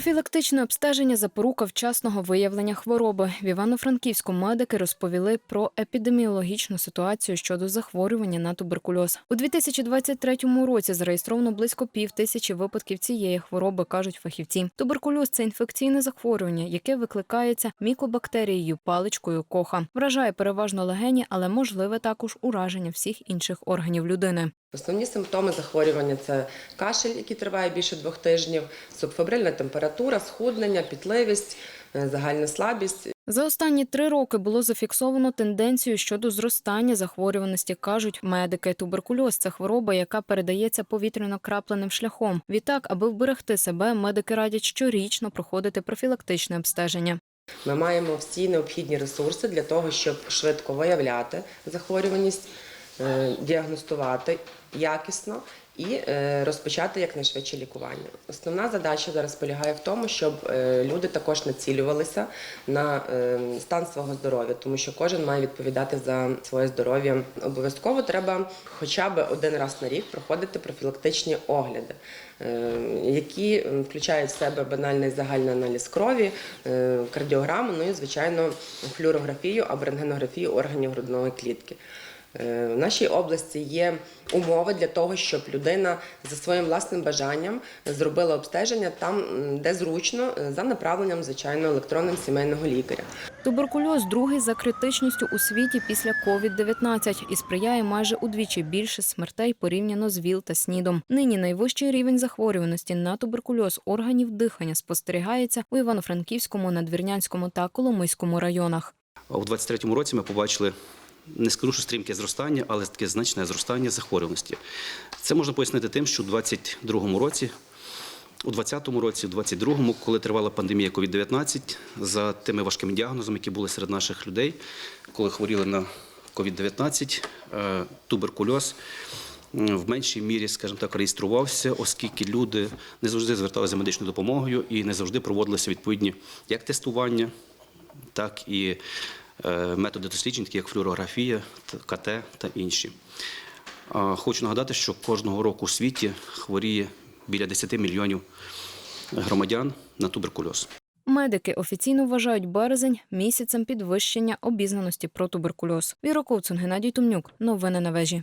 Профілактичне обстеження запорука вчасного виявлення хвороби. В Івано-Франківську медики розповіли про епідеміологічну ситуацію щодо захворювання на туберкульоз. У 2023 році зареєстровано близько пів тисячі випадків цієї хвороби, кажуть фахівці. Туберкульоз це інфекційне захворювання, яке викликається мікобактерією паличкою коха. Вражає переважно легені, але можливе також ураження всіх інших органів людини. Основні симптоми захворювання це кашель, який триває більше двох тижнів, субфебрильна температура, схуднення, пітливість, е, загальна слабість. За останні три роки було зафіксовано тенденцію щодо зростання захворюваності, кажуть медики. Туберкульоз це хвороба, яка передається повітряно-крапленим шляхом. Відтак, аби вберегти себе, медики радять щорічно проходити профілактичне обстеження. Ми маємо всі необхідні ресурси для того, щоб швидко виявляти захворюваність, е, діагностувати якісно і е, розпочати якнайшвидше лікування. Основна задача зараз полягає в тому, щоб е, люди також націлювалися на е, стан свого здоров'я, тому що кожен має відповідати за своє здоров'я. Обов'язково треба хоча б один раз на рік проходити профілактичні огляди, які включають в себе банальний загальний аналіз крові, кардіограму, ну і звичайно флюорографію або рентгенографію органів грудної клітки. Е, В нашій області є умови для того, щоб людина за своїм власним бажанням зробила обстеження там, де зручно, е, за направленням, звичайно, електронним сімейного лікаря. Туберкульоз другий за критичністю у світі після COVID-19 і сприяє майже удвічі більше смертей порівняно з ВІЛ та СНІДом. Нині найвищий рівень захворюваності на туберкульоз органів дихання спостерігається у Івано-Франківському, Надвірнянському та Коломийському районах. У 23-му році ми побачили не скажу, що стрімке зростання, але таке значне зростання захворюваності. Це можна пояснити тим, що у 22-му році, у 20-му році, у 22-му, коли тривала пандемія COVID-19, за тими важкими діагнозами, які були серед наших людей, коли хворіли на COVID-19, е, туберкульоз в меншій мірі, скажімо так, реєструвався, оскільки люди не завжди зверталися за медичною допомогою і не завжди проводилися відповідні як тестування, так і методи досліджень, такі як флюорографія, КТ та інші. Хочу нагадати, що кожного року у світі хворіє біля 10 мільйонів громадян на туберкульоз. Медики офіційно вважають березень місяцем підвищення обізнаності про туберкульоз. Віра Ковцун, Геннадій Тумнюк. Новини на вежі.